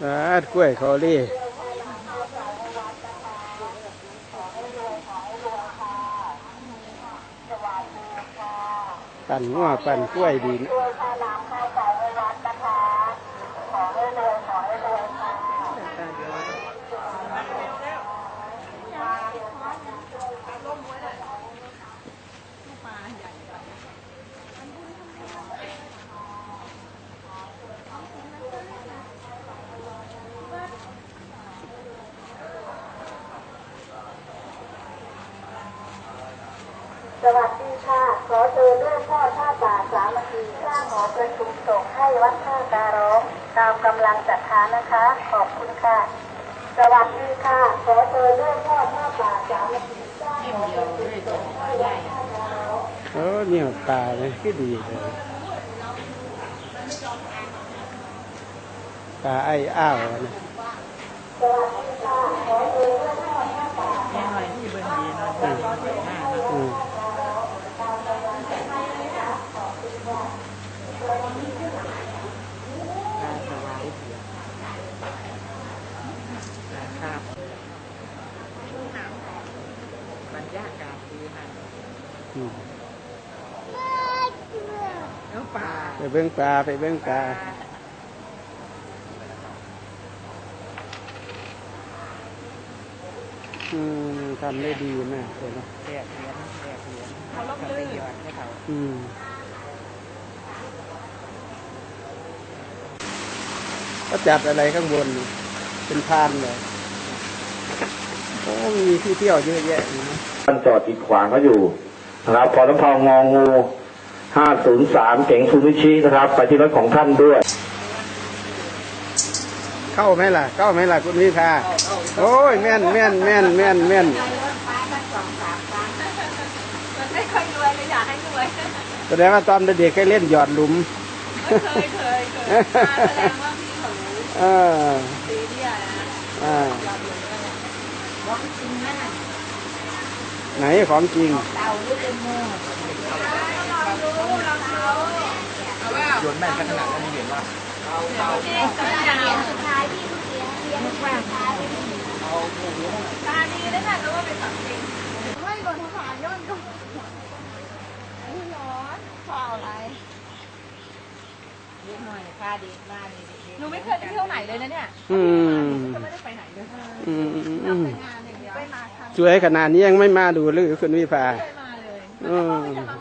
สาดกล้วยคอรี่ปั่นง้อปั่นกล้วยดีนะ สวัสดีค่ะ ขอเชิญเรื่องพ่อท่าป่าสามัคคีสร้างหอประชุมส่งให้วัดท่าการ้องตามกำลังศรัทธานะคะ ขอบคุณค่ะ สวัสดีค่ะ ขอเชิญเรื่องพ่อท่าป่าสามัคคีสร้างหอประชุมส่งให้วัดท่าการ้องโอ้เนี่ยปลาเลยก็ดีเลยปลาไอ้อ้าวนะสวัสดีค่ะขอเชิญเรื่องพ่อท่าป่า แม่หน่อยที่เบิ่งดีเนาะเบิ่งดีมากเนาะ อืม การถวายเสียงนะครับบรรยากาศดีมากอืมน้องป่าไปเบิ้งปลาไปเบิ้งปลาอืมทำได้ดีมากเลยนะแดดเหรียญแดดเหรียญเขาลบลื่นหยอดให้เขาอืม ก็จัดอะไรข้างบนเป็นพานเลยโอ้มีที่เที่ยวเยอะแยะนะท่านจอดกีดขวางเขาอยู่นะครับพอน้ำพององู503เก๋งซูมิชินะครับ ไปที่รถของท่านด้วย เข้าไหมล่ะ เข้าไหมล่ะคุณวิภาโอ้ยแม่นแม่นแม่นแม่นแม่นมันไม่เคยรวยเลยอยากให้รวยแสดงว่าตอนเด็กๆเคยเล่นหยอดหลุม เคยเคยเคยมาแสดงว่า พี่เขารู้เออซีเรียสนะอ่าเราดูแล้วเนี่ยว่าจริงนะไหนของจริงเตาด้วยเป็นโม่ลองดูลองดูเอาว่าโยนแม่นขนาดนั้นเห็นว่าจริงตาดีสุดท้ายพี่เลี้ยงเลี้ยงแกว่งตาดีตาดีแล้วค่ะแล้วว่าเป็นสังจริงไม่โดนทหารย้อนก็นี่ร้อนเปล่าอะไร นิดหน่อยค่าดีมากนี่หนูไม่เคยไปเที่ยวไหนเลยนะเนี่ยอืมก็ไม่ได้ไปไหนเลยอืมอืมอืมไปงานอย่างเดียวไปมาครั้งสวยขนาดนี้ยังไม่มาดูหรือคุณวิภาเคยมาเลย อืมจะมา